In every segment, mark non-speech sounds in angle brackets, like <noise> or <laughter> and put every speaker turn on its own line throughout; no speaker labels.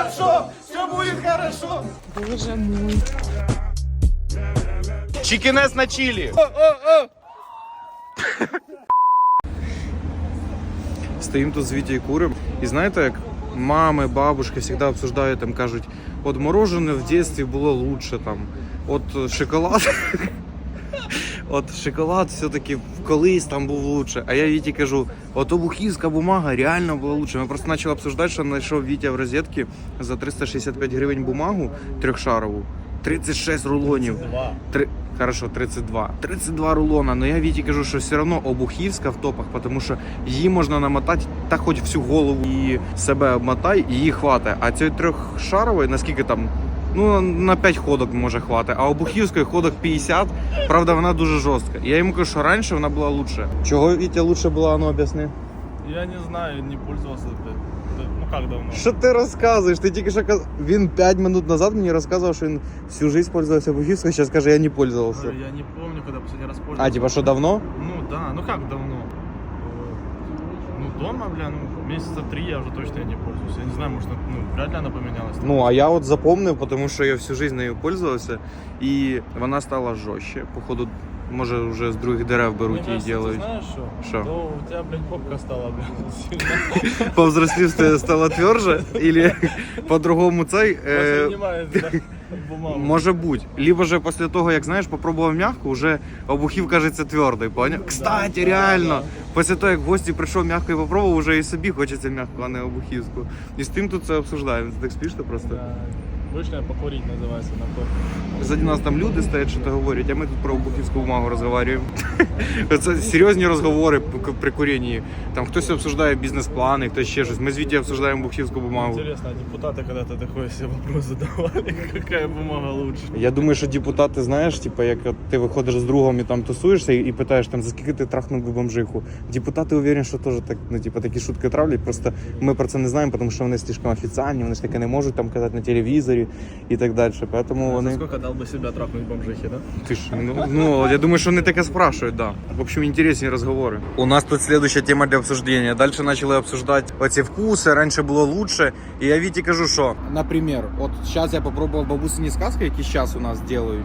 хорошо, все будет хорошо.
Боже мой.
Чикинес на чили. Стоїм тут з Вітєю курим. І знаєте, як мами, бабушки завжди обсуждають, там кажуть, от мороженое в дитинстві було лучше, там, от шоколад. От шоколад все-таки колись там був лучше. А я Віті кажу, от обухівська бумага реально була лучше. Ми просто почали обсуждати, що знайшов Вітя в розетці за 365 гривень бумагу трьохшарову, 36 рулонів. Три... Хорошо, 32. 32 рулона. Но я Віті кажу, що все одно обухівська в топах, тому що її можна намотати та хоч всю голову і себе обмотай, і її хватає. А цієї трьохшарової, наскільки там, ну на 5 ходок може хватати, а обухівської ходок 50. Правда, вона дуже жорстка. Я йому кажу, що раніше вона була лучше. Чого Вітя лучше була, ну об'ясни.
Я не знаю, не пользовался. да, Ну как давно?
Що ти розказуєш? Ти тільки що каз... Він 5 минут назад мені розказував, що він всю жизнь пользувався обухівською, зараз каже, я не пользувався.
Я не помню, когда последний раз пользовался.
А, типа, що давно?
Ну да, ну как давно? Э, дома, бля, ну месяца три я уже точно не пользуюсь. Я не знаю, может, ну вряд ли она поменялась.
Ну, а я от запомнив, тому що я всю жизнь нею пользувався, і вона стала жорстче. Походу, може, вже з других дерев беруть і
кажется, ты знаешь что?
Что?
То у тебя, блядь, попка стала, блядь, сильно.
Повзрослівство стало тверже, или <laughs> по-другому цей. Е,
да, бумагу.
Може бути. Либо же після того, як знаєш, попробував м'яку, вже обухів кажеться твердий, поняв? Кстати, реально. Після того, як в гості прийшов м'яко і попробував, вже і собі хочеться м'яку, а не обухівську. І з тим тут це обсуждаємо. Ти так спішно просто.
Да. Вышли покурить называется на кофе.
Ззаді нас там люди стоять, що то говорять, а ми тут про бухівську бумагу розговорюємо. <laughs> Це серйозні розговори п- при курінні. Там хтось обсуждає бізнес-плани, хтось ще щось. Ми з Вітєю обсуждаємо бухівську бумагу.
Интересно, а депутаты когда-то такой себе вопрос задавали, <laughs> какая бумага лучше?
Я думаю, що депутати, знаєш, типу, як от ти виходиш з другом і там тусуєшся і, і питаєш, там, за скільки ти трахнув би бомжиху. Депутати уверені, що теж так, ну, типу, такі шутки травлять. Просто ми про це не знаємо, тому що вони слишком офіціальні, вони ж таке не можуть там казати на телевізорі і так далі. Тому вони.
Сколько дал бы себя трахнуть бомжихи, да?
Ти ж, ну, ну, я думаю, що вони таке спрашують, да. В общем, інтересні розговори. У нас тут следующая тема для обсуждения. Дальше почали обсуждати оці вкуси, раніше було лучше. І я Віті кажу, що. Наприклад, от зараз я попробував бабусині сказки, які зараз у нас делають.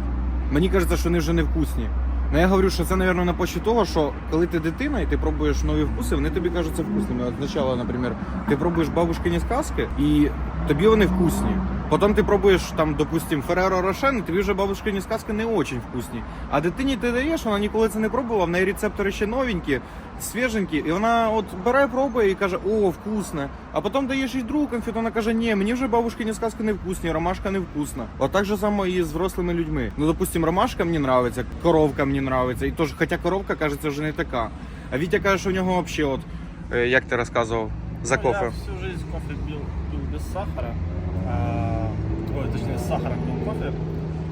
Мені кажеться, що вони вже не вкусні. Ну я говорю, що це, мабуть, на почві того, що коли ти дитина і ти пробуєш нові вкуси, вони тобі кажуться вкусними. От спочатку, наприклад, ти пробуєш бабушкині сказки, і тобі вони вкусні. Потім ти пробуєш там, допустим, Ферреро Рошен, і тобі вже бабушкині сказки не дуже вкусні. А дитині ти даєш, вона ніколи це не пробувала, в неї рецептори ще новенькі, свіженькі, і вона от бере, пробує і каже, о, вкусне. А потім даєш їй другу конфету, вона каже, ні, мені вже бабушкині сказки не вкусні, ромашка не вкусна. От так же само і з взрослими людьми. Ну, допустим, ромашка мені нравиться, коровка мені нравиться, і теж, хоча коровка, кажеться, вже не така. А Вітя каже, що у нього взагалі, от, е, як ти розказував, за кофе.
Я всю жизнь кофе пил без сахара. Ой, точнее, с сахаром пил кофе.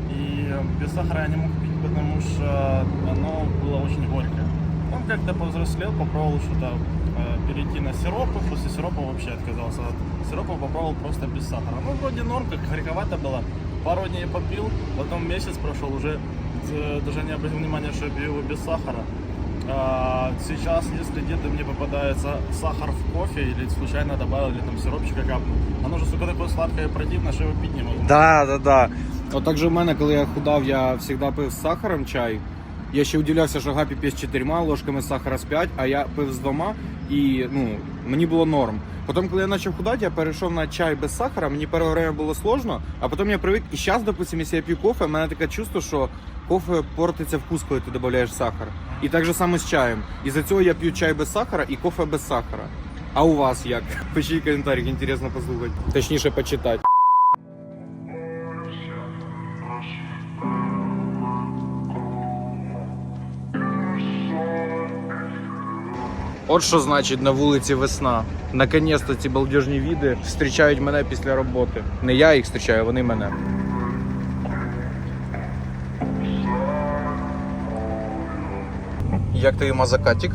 И без сахара я не мог пить, потому что оно было очень горькое. Он как-то повзрослел, попробовал что-то э, перейти на сиропы. После сиропа вообще отказался от сиропа, попробовал просто без сахара. Ну, вроде норм, как горьковато было. Пару дней попил, потом месяц прошел, уже э, даже не обратил внимания, что я пью его без сахара. А, Сейчас, если где-то мне попадается сахар в кофе или случайно добавил, или там сиропчика капнул, оно же, сука, такое сладкое и противное, что его пить не могу.
Да, да, да. От так же в мене, коли я худав, я завжди пив з сахаром чай. Я ще удивлявся, що Гапі п'є з чотирма ложками сахара з п'ять, а я пив з двома і ну, мені було норм. Потім, коли я почав худати, я перейшов на чай без сахара, мені перше время було сложно, а потім я привик. І зараз, допустим, якщо я п'ю кофе, в мене таке чувство, що кофе портиться вкус, коли ти додаєш сахар. І так же саме з чаєм. І за цього я п'ю чай без сахара і кофе без сахара. А у вас як? <laughs> Пишіть коментарі, інтересно послухати. Точніше, почитати. От що значить на вулиці весна. Наконець-то ці балдежні віди зустрічають мене після роботи. Не я їх зустрічаю, вони мене. Як тобі мазакатик?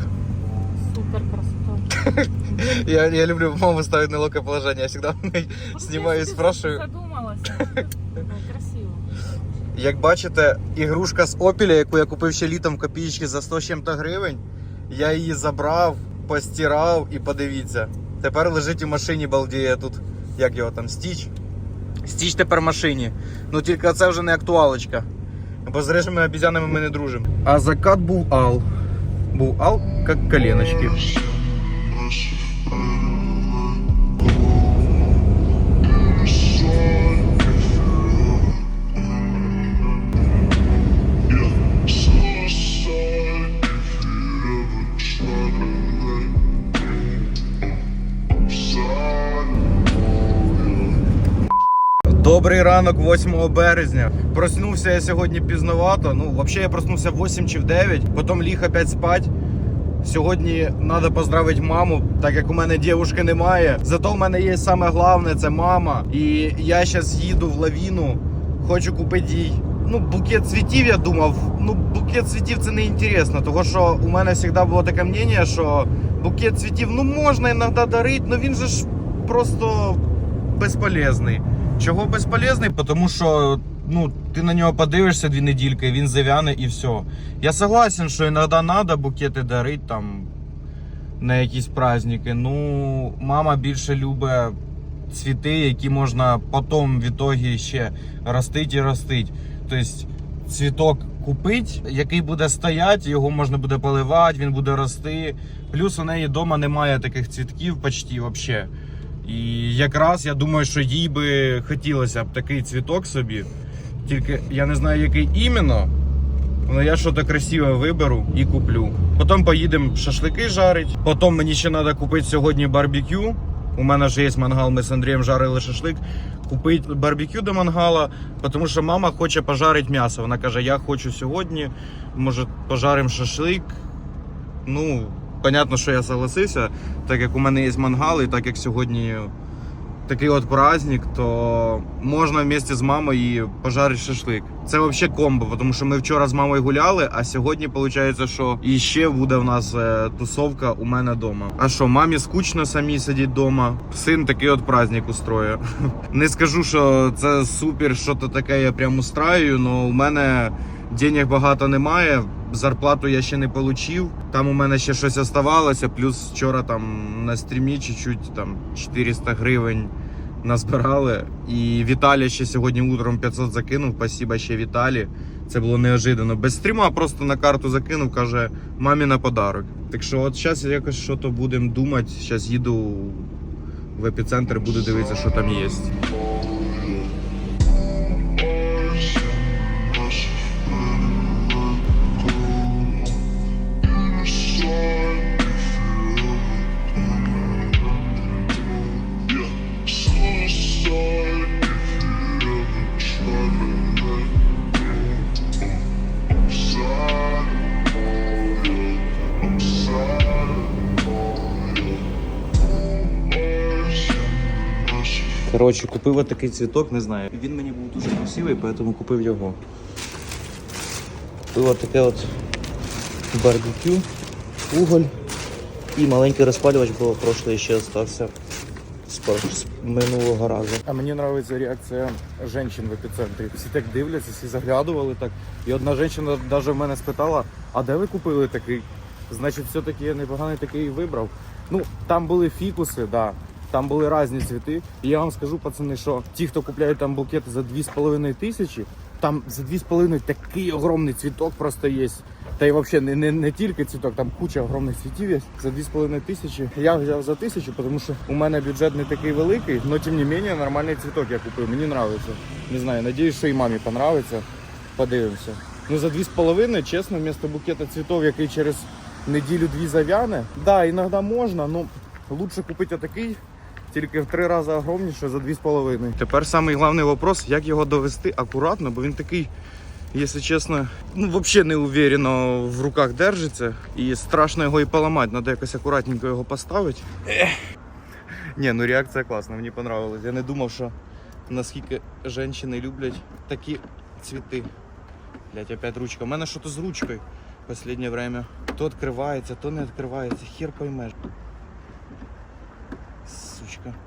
Супер красота. <laughs>
Я, я люблю маму ставить неловкое положение. Я всегда снимаю и спрашиваю.
Задумалася. Красиво.
Як бачите, ігрушка з Опеля, яку я купив ще літом в копійки за 100 чим-то гривень, я її забрав, постирав і подивіться. Тепер лежить у машині балдіє тут як його там, стіч. Стіч тепер в машині. Ну тільки це вже не актуалочка. Бо з режими обізянами ми не дружимо. А закат був ал. Був ал, як коленочки. Добрий ранок 8 березня. Проснувся я сьогодні пізновато. Ну, взагалі я проснувся в 8 чи в 9, потім ліг опять спать. Сьогодні треба поздравити маму, так як у мене дівушки немає. Зато в мене є саме головне це мама. І я зараз їду в лавіну, хочу купити їй. Ну, букет цвітів, я думав. Ну, букет цвітів це не інтересно, тому що у мене завжди було таке мнення, що букет цвітів ну можна іноді дарити, але він же ж просто безполезний. Чого безполезний? Тому що ну, ти на нього подивишся дві недільки, він зав'яне і все. Я согласен, що іноді треба букети дарити там на якісь праздники. Ну, мама більше любить цвіти, які можна потім в ітогі ще ростити і ростити. Тобто цвіток купить, який буде стояти, його можна буде поливати, він буде рости. Плюс у неї вдома немає таких цвітків почти взагалі. І якраз я думаю, що їй би хотілося б такий цвіток собі. Тільки я не знаю, який іменно. Але я щось красиве виберу і куплю. Потім поїдемо шашлики жарить. Потім мені ще треба купити сьогодні барбекю. У мене ж є мангал, ми з Андрієм жарили шашлик. Купити барбекю до мангала, тому що мама хоче пожарити м'ясо. Вона каже: Я хочу сьогодні, може, пожаримо шашлик. Ну, понятно, що я согласився, так як у мене є мангал, і так як сьогодні такий от праздник, то можна вместе з мамою пожарити шашлик. Це взагалі комбо, тому що ми вчора з мамою гуляли, а сьогодні виходить, що і ще буде в нас е, тусовка у мене вдома. А що, мамі скучно самі сидіти вдома. Син такий от праздник устроює. <laughs> Не скажу, що це супер, що то таке я прям устраюю, але у мене денег багато немає. Зарплату я ще не отримав. Там у мене ще щось оставалося. Плюс вчора там на стрімі чуть-чуть там 400 гривень назбирали. І Віталій ще сьогодні утром 500 закинув. Спасибо ще Віталі. Це було неожиданно. Без стріма просто на карту закинув, каже, мамі на подарок. Так що от зараз якось що то будемо думати. Зараз їду в епіцентр, буду дивитися, що там є. Коротше, купив отакий цвіток, не знаю. Він мені був дуже красивий, тому купив його. Купив отаке от барбекю, уголь і маленький розпалювач, бо прошлий ще залишився з минулого разу.
А мені подобається реакція жінок в епіцентрі. Всі так дивляться, всі заглядували так. І одна жінка навіть в мене спитала: а де ви купили такий? Значить, все-таки я непоганий такий вибрав. Ну, там були фікуси, да. Там були різні цвіти. І я вам скажу, пацани, що ті, хто купляють там букети за 2,5 тисячі, там за 2,5 такий огромний цвіток просто є. Та й взагалі не, не, не тільки цвіток, там куча огромних цвітів є. За 2,5 тисячі. Я взяв за тисячу, тому що у мене бюджет не такий великий, але тим не менше нормальний цвіток я купив. Мені подобається. Не знаю, надіюсь, що і мамі подобається. Подивимося. Ну за 2,5, чесно, вместо букета цвітов, який через неділю-дві зав'яне. Да, іноді можна, але лучше купити отакий, тільки в три рази огромніше за 2,5.
Тепер самий головний вопрос, як його довести акуратно, бо він такий, якщо чесно, ну взагалі не уверенно в руках держиться. І страшно його і поламати, треба якось акуратненько його поставити. Ні, ну реакція класна, мені понравилось. Я не думав, що наскільки жінки люблять такі цвіти. Блять, опять ручка. У мене щось з ручкою в останнє время. То відкривається, то не відкривається. Хер поймеш. Сучка.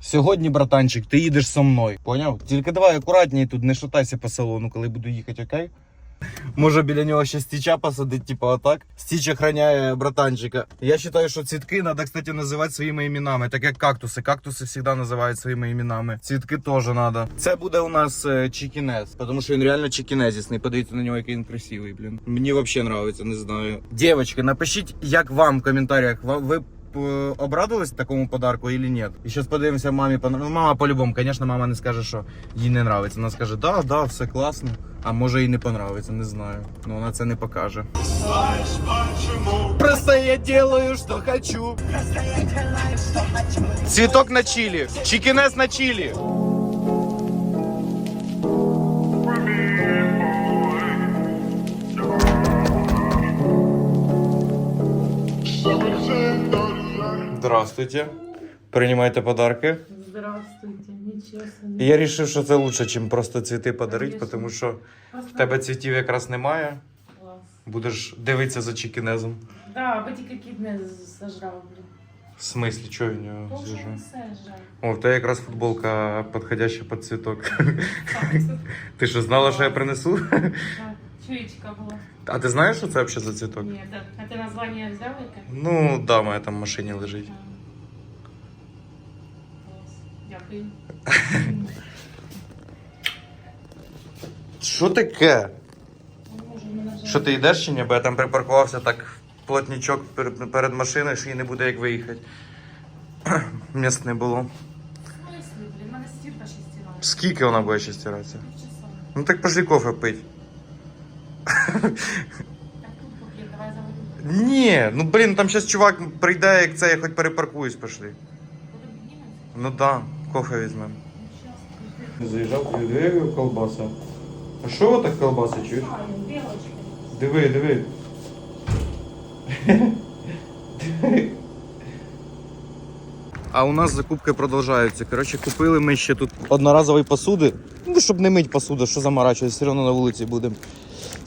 Сьогодні, братанчик, ти їдеш зі мною, поняв? Тільки давай акуратніше тут, не шатайся по салону, коли буду їхати, окей?
Може біля нього ще стіча посадить, типа отак. Стіч охраняє братанчика. Я вважаю, що цвітки треба, кстати, називати своїми іменами, так як кактуси. Кактуси завжди називають своїми іменами. Цвітки теж треба. Це буде у нас е, чікінез, тому що він реально чікінезісний. Подивіться на нього, який він красивий, блін. Мені взагалі подобається, не знаю. Дівчатки, напишіть, як вам в коментарях. Ви е, такому подарку или нет? І зараз подивимося мамі. Ну, мама по-любому, звісно, мама не скаже, що їй не подобається. Вона скаже, да, да, все класно. А може їй не понравиться, не знаю. Ну вона це не покаже. Просто я делаю, что хочу. Цвіток на чили. Чікінес на чили. Здравствуйте. Принимайте подарки.
Здравствуйте, нічого
я вирішив, що це лучше, ніж просто цвіти подарити,
Конечно.
тому що
Просто
в тебе цвітів якраз немає.
клас.
Будеш дивитися за чікінезом.
Да, аби тільки кіт не блін.
В смислі, чого він його
Тоже все жаль.
О, в тебе якраз футболка підходяща під цвіток. <laughs> Ти що, знала, що я принесу?
так, Чуєчка була.
А ти знаєш, що це взагалі за цвіток?
Ні, так. А ти названня взяв яке?
Ну, да, моя там в машині лежить.
Клас. Дякую. <laughs>
Що таке?
Ну, може,
Що ти йдеш чи ні? Бо я там припаркувався так плотничок перед, перед машиною, що їй не буде як виїхати. <clears throat> Місць не було.
В смислі, блін, мене стірка ще стирає.
Скільки вона буде ще стиратися?
Півчаса.
Ну так пошли кофе пить.
Так тут поп'є, давай заводимо.
Ні, ну блін, там зараз чувак прийде, як це, я хоч перепаркуюсь,
піднімемося?
Ну да, кофе візьмемо. Заїжджав тобі двері колбаса. А що ви так колбаси чуєш? Диви, диви. А у нас закупки продовжуються. Коротше, купили ми ще тут одноразової посуди. Ну, щоб не мить посуду, що заморачується, все одно на вулиці будемо.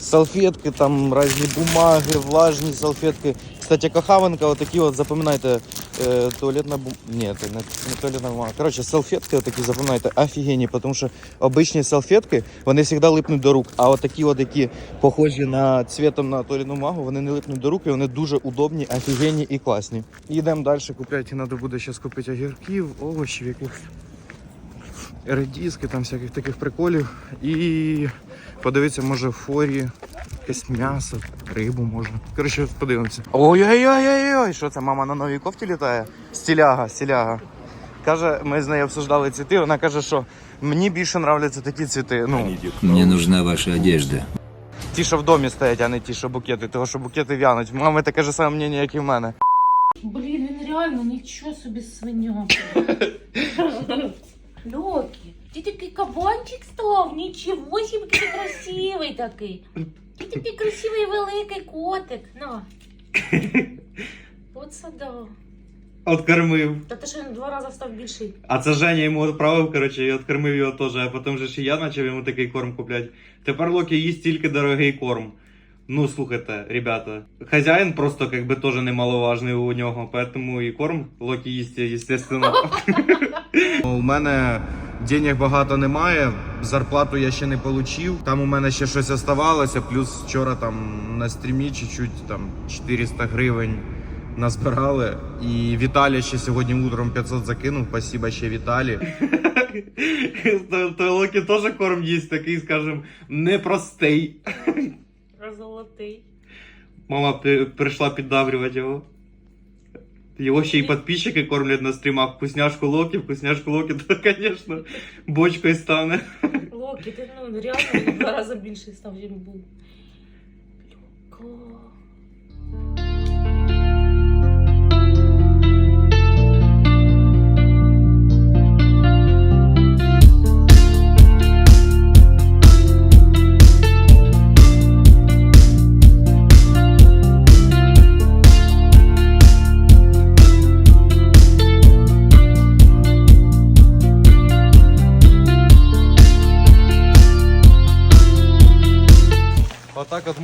Салфетки, там різні бумаги, влажні салфетки. Кстати, кахавенка, отакі от, запам'ятайте, е, туалетна бум... Ні, це не туалетна бумага. Коротше, салфетки отакі, запам'ятайте, офігенні, тому що обичні салфетки, вони завжди липнуть до рук, а отакі от, які похожі на цвітом на туалетну бумагу, вони не липнуть до рук, і вони дуже удобні, офігенні і класні. Йдемо далі купляти, треба буде зараз купити огірків, овочів якихось редиски, там всяких таких приколів. І подивитися, може, в форі якесь м'ясо, рибу можна. Коротше, подивимося. Ой-ой-ой-ой-ой! Що це, мама на новій кофті літає? Стіляга, стіляга. Каже, ми з нею обсуждали цвіти. Вона каже, що мені більше нравляться такі цвіти. Ну,
Мне нужна ваша одежда.
ті, що в домі стоять, а не ті, що букети, того, що букети в'януть. Мами таке ж саме мнення, як і в мене.
Блін, він реально нічого собі свиня. <laughs> Льокі, ти такий кабанчик став, нічого собі ти красивий такий. Ти такий красивий великий котик. На. <laughs> Оце да.
Откормив.
Та ти ще два рази став більший.
А це Женя йому відправив, коротше, і откормив його теж, а потім же ще я почав йому такий корм купляти. Тепер Локі їсть тільки дорогий корм. Ну, слухайте, ребята, хазяїн просто как бы тоже немаловажний у нього, поэтому і корм Локі їсть, естественно. <laughs> У мене денег багато немає, зарплату я ще не отримав. Там у мене ще щось оставалося, плюс вчора там на стрімі чуть-чуть там 400 гривень назбирали. І Віталій ще сьогодні утром 500 закинув. Спасибо ще Віталі. То Локі теж корм їсть, такий, скажем, непростий.
Золотий.
Мама прийшла піддавлювати його. Його ще и подписчики кормлять на стримах. Вкусняшку Локи, вкусняшку Локи, <laughs> то, конечно, бочкою стане.
Локи, ти ну реально в два рази більший став, ніж був. Льоко.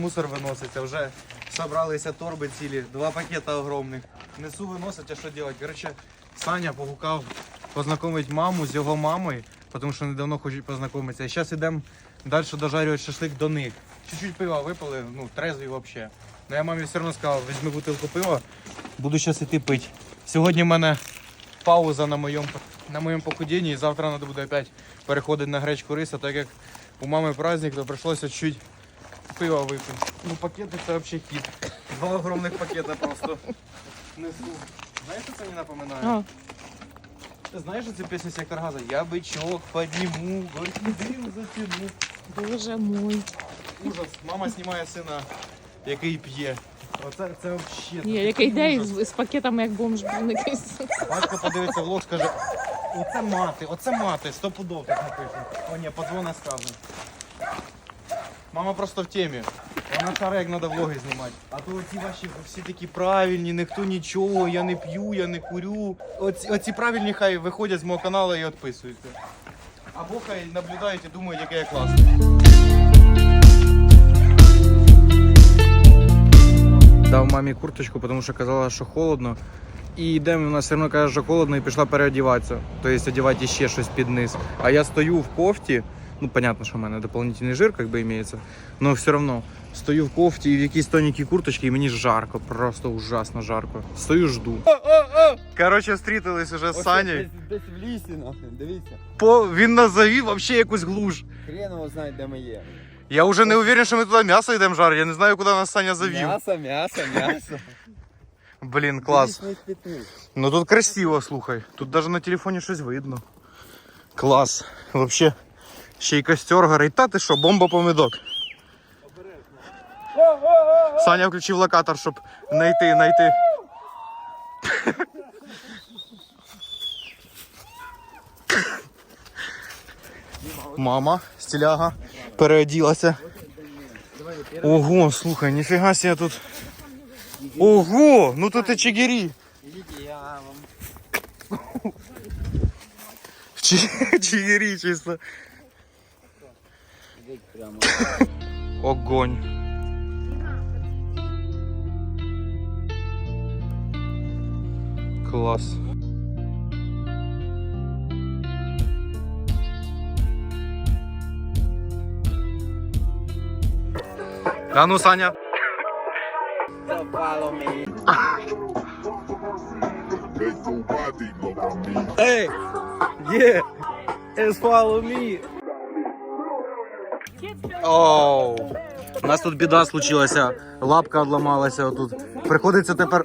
Мусор виноситься. Вже зібралися торби цілі, два пакета огромних. Несу виносить, а що робити? Коротше, Саня погукав познайомить маму з його мамою. тому що вони давно хочуть познайомитися. І зараз йдемо далі дожарювати шашлик до них. Чуть-чуть пива випили, ну, трезві взагалі. Ну я мамі все одно сказав, візьми бутилку пива, буду зараз іти пити. Сьогодні в мене пауза на моєму на моєму похудінні, і завтра треба буде опять переходити на гречку риса, так як у мами праздник, то прийшлося чуть пива випити. Ну пакети це взагалі хід. Два огромних пакета просто несу. Знаєш, що це мені напоминає?
А.
Ти знаєш цю пісню Сектор Газа? Я бичок підніму, горький дим затяну.
Боже мой.
Ужас. Мама знімає сина, який п'є. Оце це взагалі.
Ні, який йде з, з пакетами, як бомж був якийсь.
Батько подивиться влог, скаже, оце мати, оце мати, стопудов так написано. О, ні, подзвона скаже. Мама просто в темі. Вона шара, як влоги знімати. А то оці ваші всі такі правильні, ніхто нічого, я не п'ю, я не курю. Оці, оці правильні хай виходять з мого каналу і відписуються. Або хай наблюдають і думають, яке я класний. Дав мамі курточку, тому що казала, що холодно. І йдемо, вона все одно каже, що холодно, і пішла переодіватися. Тобто одягати ще щось під низ. А я стою в кофті. Ну, понятно, що в мене дополнительний жир, как бы имеется. Но все равно стою в кофті і в якійсь тоненькій курточці, і мені жарко, просто ужасно жарко. Стою, жду. Коротше, встрітились уже з Санєю.
Десь в лісі, нахуй, дивіться.
По... Він нас завів вообще якусь глуш.
Хрен його знає, де ми є.
Я вже не уверен, що ми туди м'ясо йдемо жарити. Я не знаю, куди нас Саня завів.
М'ясо, м'ясо, м'ясо.
Блін, клас.
Дивись, ми спітні.
Ну тут красиво, слухай. Тут даже на телефоні щось видно. Клас. Вообще, ще й костер горить. Та ти що, бомба помидок. Саня включив локатор, щоб знайти, знайти. Мама, стиляга, переоділася. Ого, слухай, ніфіга себе тут. Ого, ну тут і чигирі.
Ідіть, я вам.
Чи- <laughs> Чигири чисто.
Прямо.
Огонь. Класс. А ну, Саня.
Follow me.
Ей! Є! It's follow me!
Оу. У нас тут біда случилася, лапка odламалася отут. Приходиться тепер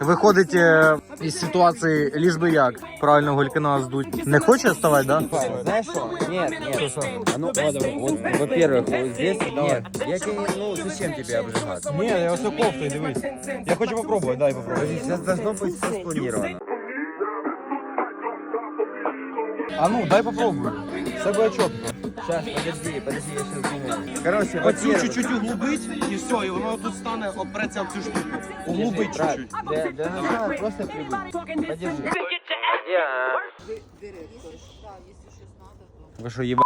виходить е, із ситуації, ліж би як. Правильно Голькина здуть. Не хоче вставати, да?
Знаешь что? Нет, нет. А ну, вот, во-первых, вот здесь нет. Я тебе, ну, зачем тебе обжигаться?
Ні, я ось кофтою, дивись. Я хочу попробувати, дай попробуй.
Сейчас должно быть все спланировано.
А ну, дай попробую. Все буде чітко.
Сейчас, подожди, подожди, я сейчас. Короче,
Оцю
во-первых,
чуть-чуть углубить і все, і воно тут стане, опреться в цю штуку. Углубить
брат,
чуть-чуть.
для, для начала просто прибыть. Подержи. Вы что, еба?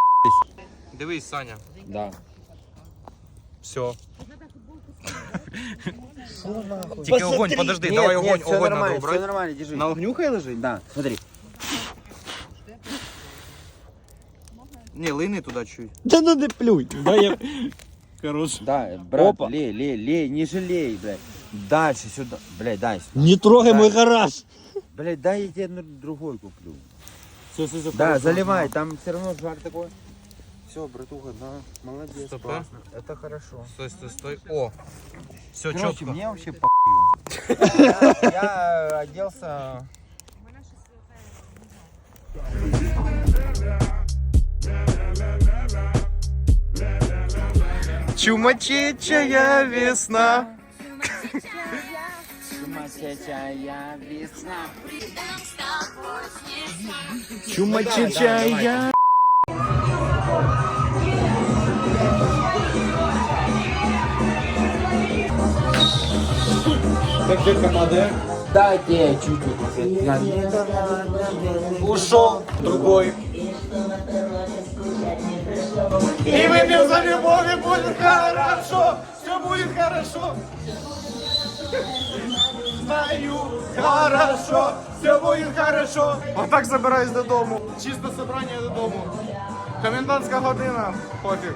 Дивись, Саня.
Да.
Все. Тільки огонь, подожди,
Нет,
давай
нет,
огонь,
всё
огонь надо
нормально, все
убрать.
нормально, держи.
На огню хай лежить?
Да, смотри.
Ні, лини туди чуть.
Та ну не плюй! Да я... Короче.
Да, брат,
Опа.
лей, лей, лей, не жалей, блядь. Дальше сюда. Блядь, дай сюда.
Не трогай
Да.
мой гараж!
Блядь, дай я тебе другой куплю.
Все, все, все,
Да, заливай, там все равно жар такой. Все, братуха, да, молодец,
Стоп, а?
классно. Это хорошо.
Стой, стой, стой. О! Все
Короче,
чітко.
мне вообще похуй. я, я оделся...
Чумачечая весна.
Сумасшедшая весна.
Чумачечая. Как же команда?
Дайте чуть-чуть.
Ушел другой. И выпьем за любовь, и будет хорошо. Все будет хорошо. знаю, хорошо, все буде хорошо. Отак забираюсь додому. Чисто собрання додому. Комендантська година, пофіг.